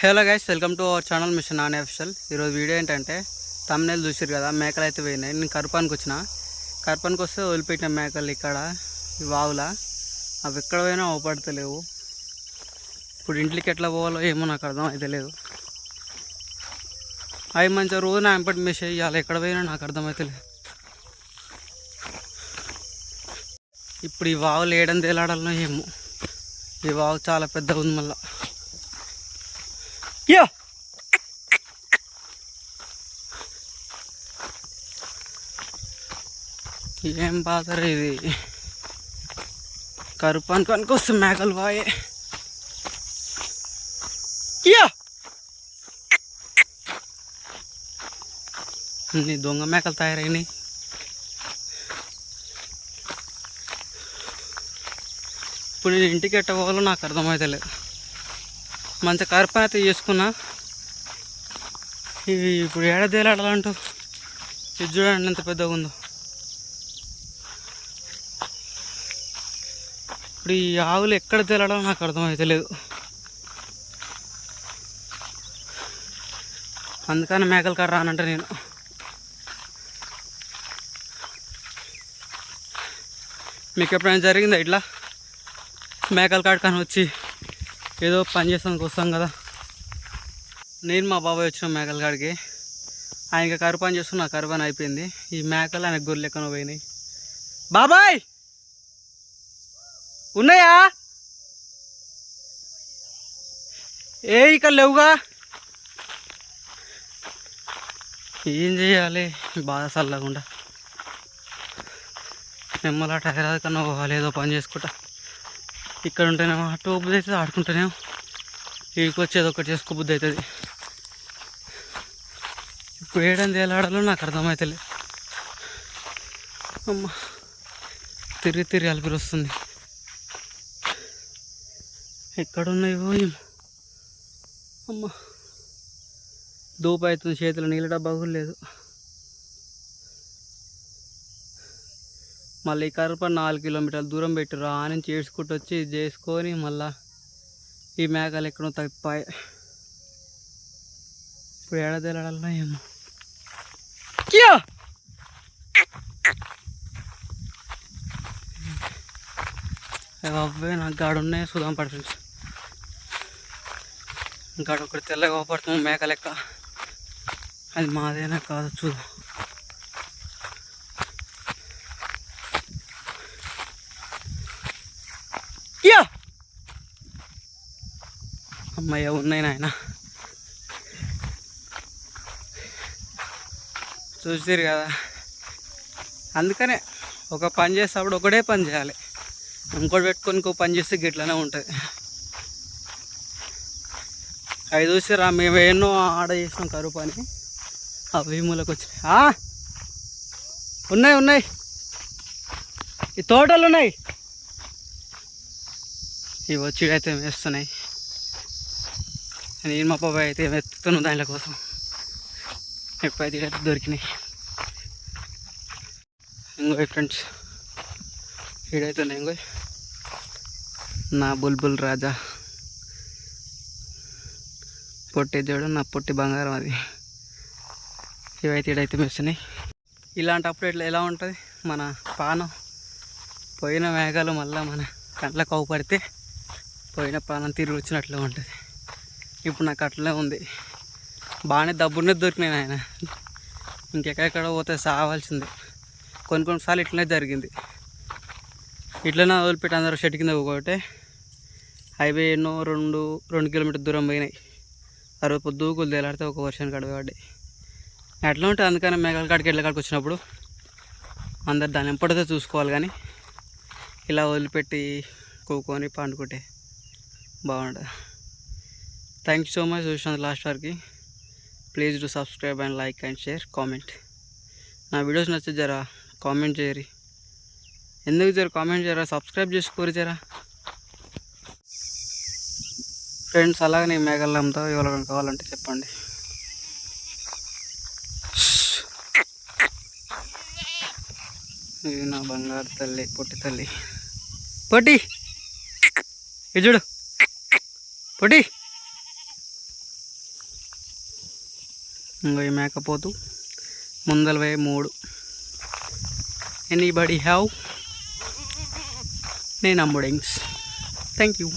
Hello guys welcome to our channel mission on official ఈరోజు video ఏంటంటే తమ్నేలు చూసారు కదా మేకలు అయితే పోయినాయి. నేను కరుపానికి వచ్చిన. కరుపానికి వస్తే వదిలిపెట్టిన మేకలు ఇక్కడ ఈ వావుల. అవి ఎక్కడ పోయినా అవపడతలేవు. ఇప్పుడు ఇంట్లోకి ఎట్లా పోవాలో ఏమో నాకు అర్థం అయితే లేదు. అవి మంచిగా రోజు నా ఎంపటి మిస్ ఇవ్వాలి ఎక్కడ పోయినా నాకు అర్థమైతే లేదు. ఇప్పుడు ఈ వావులు ఏడం తేలాడాలనో ఏమో. ఈ వావు చాలా పెద్దగా ఉంది మళ్ళీ. యో ఏం బాధరా ఇది కరుపు అనుకోనికి వస్తుంది మేకలు బాయే యో అన్ని దొంగ మేకలు తయారైనాయి ఇప్పుడు నేను ఇంటికి ఎట్ట పోవాలో నాకు అర్థమైతే మంచి మంచి పని అయితే చేసుకున్నా. ఇవి ఇప్పుడు ఏడాదేలాడాలంటూ. ఇది చూడండి ఎంత పెద్దగా ఉందో. ఇప్పుడు ఈ ఆవులు ఎక్కడ తేలాడో నాకు అర్థమైతే లేదు. అందుకని మేకల కాడ రానంటే నేను. మీకు ఎప్పుడైనా జరిగిందా ఇట్లా? మేకల కాడ కానీ వచ్చి ఏదో పని చేస్తానికి వస్తాం కదా. నేను మా బాబాయ్ వచ్చిన మేకల కాడికి. ఆయన కరు పని చేస్తున్నా కరువు పని అయిపోయింది. ఈ మేకలు ఆయన గొర్రెలు ఎక్కనో పోయినాయి. బాబాయ్! ఉన్నాయా? ఏ ఇక్కడ లేవుగా? ఏం చేయాలి? బాధ చల్లకుండా నిమ్మలాట హైదరాబాద్ కన్నా పోవాలి ఏదో పని చేసుకుంటా. ఇక్కడ ఉంటేనేమో అటు బుద్ధి అవుతుంది ఆడుకుంటేనేమో ఇక్కడికి వచ్చేది ఒకటి చేసుకో బుద్ధి అవుతుంది ఇప్పుడు ఏడైంది ఎలా ఆడాలో నాకు అర్థమవుతలే అమ్మ తిరిగి తిరిగి అలిపిరి వస్తుంది. ఎక్కడున్నాయో ఏమో అమ్మ దూపు అవుతుంది చేతిలో నీళ్ళ డబ్బా కూడా లేదు. మళ్ళీ ఈ కరప నాలుగు కిలోమీటర్ల దూరం పెట్టి రా నుంచి ఏడ్చుకుంటూ వచ్చి ఇది చేసుకొని మళ్ళా ఈ మేకలు ఎక్కడో తప్పాయి. ఇప్పుడు ఏడాదిలో ఏమో కియో! అవే నాకు గాడు ఉన్నాయి. సుధాం పడి ఫ్రెండ్స్. గాడు ఒకటి తెల్లగా పడుతుంది మేక లెక్క అది మాదేనా కాదు చూద్దాం. యా! అమ్మయ్య ఉన్నాయి నాయన. చూసారు కదా? అందుకనే ఒక పని చేసేటప్పుడు ఒకటే పని చేయాలి. ఇంకోటి పెట్టుకొని ఇంకో పని చేస్తే గిట్లనే ఉంటుంది. అవి చూసారా మేము ఎన్నో ఆడ చేసినాం కరువు పని. అవి మూలకు వచ్చినాయి. ఉన్నాయి ఉన్నాయి. ఈ తోటలు ఉన్నాయి. ఈ వచ్చి అయితే వేస్తున్నాయి. నేను మా పాప అయితే వెతుకుతున్నాను దానిల కోసం. ఎప్పుడైతే అయితే దొరికినాయి. ఇంకో ఫ్రెండ్స్ ఈడైతే ఉన్నాయి ఇంకో నా బుల్బుల్ రాజా. పొట్టి చూడు నా పొట్టి బంగారం అది. ఇవైతే ఇడైతే మెస్తున్నాయి ఇలాంటప్పుడు ఇట్లా ఎలా ఉంటుంది? మన పానం. పోయిన మేఘాలు మళ్ళీ మన కంట్లకు అవుపడితే పోయిన ప్రాణం తిరిగి వచ్చినట్లే ఉంటుంది. ఇప్పుడు నాకు అట్లే ఉంది. బాగానే దబ్బునే దొరికినాయి ఆయన ఇంకెక్కడెక్కడ పోతే సావాల్సిందే. కొన్ని కొన్నిసార్లు ఇట్లనే జరిగింది. ఇట్లనే వదిలిపెట్టి అందరూ షెట్ కింద ఒకటే హైవే ఎన్నో రెండు రెండు కిలోమీటర్ దూరం పోయినాయి. ఆ రోజు పొద్దుకులు తేలాడితే ఒక వర్షానికి గడవడ్డాయి ఎట్లా ఉంటుంది అందుకని మేఘాల కాడికి ఎట్ల కాడికి వచ్చినప్పుడు అందరు దాన్ని ఎంపడితే చూసుకోవాలి కానీ ఇలా వదిలిపెట్టి కూకొని పండుకుంటే బాగుంటుంది థ్యాంక్ యూ సో మచ్ చూసిన లాస్ట్ వరకు. Please do subscribe and like and share comment నా వీడియోస్ నచ్చే జరా కామెంట్ చేయరి ఎందుకు జర కామెంట్ చేయరా సబ్స్క్రైబ్ చేసుకోరు జరా. ఫ్రెండ్స్ అలాగే నేను మేఘాలు అమ్ముతా ఎవరైనా కావాలంటే చెప్పండి. ఇది నా బంగారు తల్లి పొట్టి తల్లి. పొట్టి! ఇది చూడు. పొడి. ఇంకా మేకపోతు మేకపోతు ముందలవే మూడు. ఎనీ బడీ హ్యావ్ నేను అమ్ముడింగ్స్ థ్యాంక్ యూ